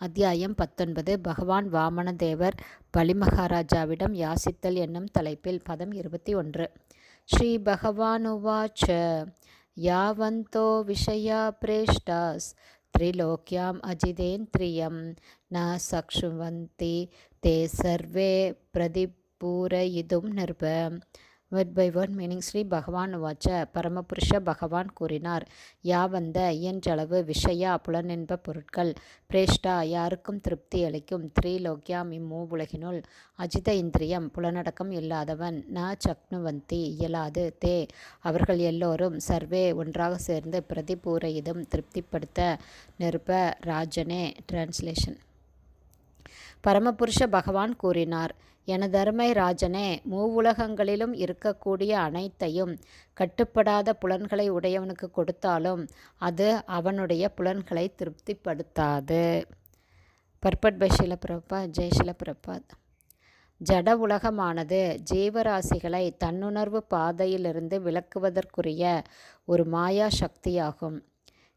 அத்தியாயம் பத்தொன்பது பகவான் வாமனதேவர் பலிமகாராஜாவிடம் யாசித்தல் என்னும் தலைப்பில் பதம் இருபத்தி ஒன்று ஸ்ரீ பகவானுவாச்ச யாவந்தோ விஷயா பிரேஷ்டாஸ் त्रिलोक्याम् अजितेन्द्रियं न सक्षुवन्ति ते सर्वे प्रतिपूरयितुं नृप word by word meaning Sri Bhagavan வாச்ச பரமபுருஷ பகவான் கூறினார். யாவந்த இயன்றளவு விஷயா புலனென்ப பொருட்கள். பிரேஷ்டா யாருக்கும் திருப்தி அளிக்கும். த்ரீலோக்கியாம் இம்மூ உலகினுள் அஜித இந்திரியம் புலனடக்கம் இல்லாதவன். ந சக்னுவந்தி இயலாது தே. அவர்கள் எல்லோரும் சர்வே ஒன்றாக சேர்ந்து பிரதிபூரையிதும் திருப்திப்படுத்த நிருப ராஜனே. டிரான்ஸ்லேஷன் பரமபுருஷ பகவான் கூறினார். எனதருமை ராஜனே மூவுலகங்களிலும் இருக்கக்கூடிய அனைத்தையும் கட்டுப்படாத புலன்களை உடையவனுக்கு கொடுத்தாலும் அது அவனுடைய புலன்களை திருப்திப்படுத்தாது. பர்பட் பை ஷிலபிரபா ஜெய் ஜட உலகமானது ஜீவராசிகளை தன்னுணர்வு பாதையிலிருந்து விளக்குவதற்குரிய ஒரு மாயா சக்தியாகும்.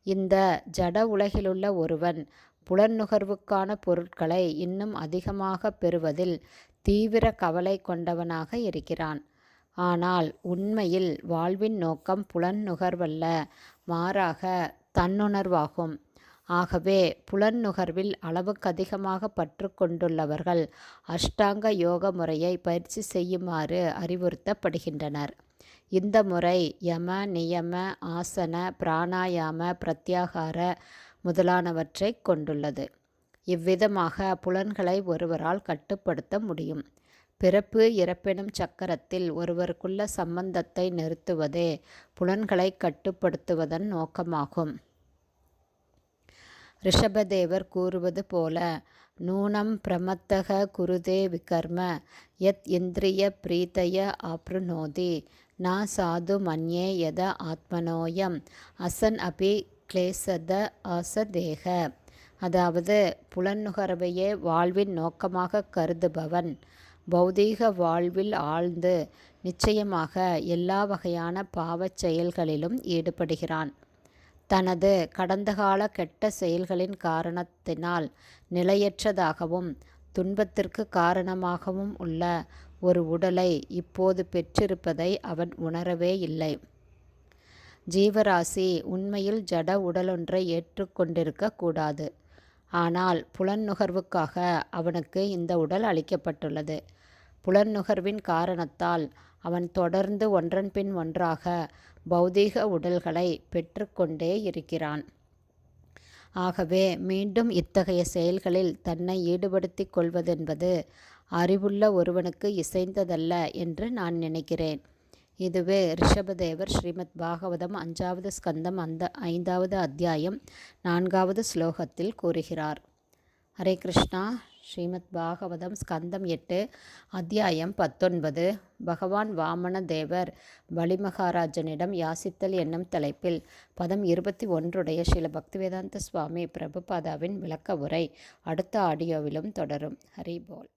இந்த ஜட உலகிலுள்ள ஒருவன் புலன்நுகர்வுக்கான பொருட்களை இன்னும் அதிகமாக பெறுவதில் தீவிர கவலை கொண்டவனாக இருக்கிறான். ஆனால் உண்மையில் வாழ்வின் நோக்கம் புலன் நுகர்வல்ல மாறாக தன்னுணர்வாகும். ஆகவே புலன் நுகர்வில் அளவுக்கு அதிகமாக பற்று கொண்டுள்ளவர்கள் அஷ்டாங்க யோக முறையை பயிற்சி செய்யுமாறு அறிவுறுத்தப்படுகின்றனர். இந்த முறை யம நியம ஆசன பிராணாயாம பிரத்யாகார முதலானவற்றை கொண்டுள்ளது. இவ்விதமாக புலன்களை ஒருவரால் கட்டுப்படுத்த முடியும். பிறப்பு இறப்பெனும் சக்கரத்தில் ஒருவருக்குள்ள சம்பந்தத்தை நிறுத்துவதே புலன்களை கட்டுப்படுத்துவதன் நோக்கமாகும். ரிஷபதேவர் கூறுவது போல நூனம் பிரமத்தக குருதே விகர்ம யத் இந்திரிய பிரீத்தய ஆப்ருநோதி நா சாது மன்யே யத ஆத்மனோயம் அசன் அபி கிளேசத ஆசதேக. அதாவது புலன்நுகர்வையே வாழ்வின் நோக்கமாக கருதுபவன் பௌதீக வாழ்வில் ஆழ்ந்து நிச்சயமாக எல்லா வகையான பாவச் செயல்களிலும் ஈடுபடுகிறான். தனது கடந்த கால கெட்ட செயல்களின் காரணத்தினால் நிலையற்றதாகவும் துன்பத்திற்கு காரணமாகவும் உள்ள ஒரு உடலை இப்போது பெற்றிருப்பதை அவன் உணரவே இல்லை. ஜீவராசி உண்மையில் ஜட உடலொன்றை ஏற்றுக்கொண்டிருக்க கூடாது. ஆனால் புலன் நுகர்வுக்காக அவனுக்கு இந்த உடல் அளிக்கப்பட்டுள்ளது. புலன் நுகர்வின் காரணத்தால் அவன் தொடர்ந்து ஒன்றன் பின் ஒன்றாக பௌதீக உடல்களை பெற்றுக்கொண்டே இருக்கிறான். ஆகவே மீண்டும் இத்தகைய செயல்களில் தன்னை ஈடுபடுத்தி கொள்வதென்பது அறிவுள்ள ஒருவனுக்கு இசைந்ததல்ல என்று நான் நினைக்கிறேன். இதுவே ரிஷபதேவர் ஸ்ரீமத் பாகவதம் அஞ்சாவது ஸ்கந்தம் அந்த ஐந்தாவது அத்தியாயம் நான்காவது ஸ்லோகத்தில் கூறுகிறார். ஹரே கிருஷ்ணா ஸ்ரீமத் பாகவதம் ஸ்கந்தம் எட்டு அத்தியாயம் பத்தொன்பது. பகவான் வாமன தேவர் பலிமகாராஜனிடம் யாசித்தல் என்னும் தலைப்பில் பதம் இருபத்தி ஒன்றுடைய ஸ்ரீல பக்திவேதாந்த சுவாமி பிரபுபாதாவின் விளக்க உரை அடுத்த ஆடியோவிலும் தொடரும். ஹரி போல்.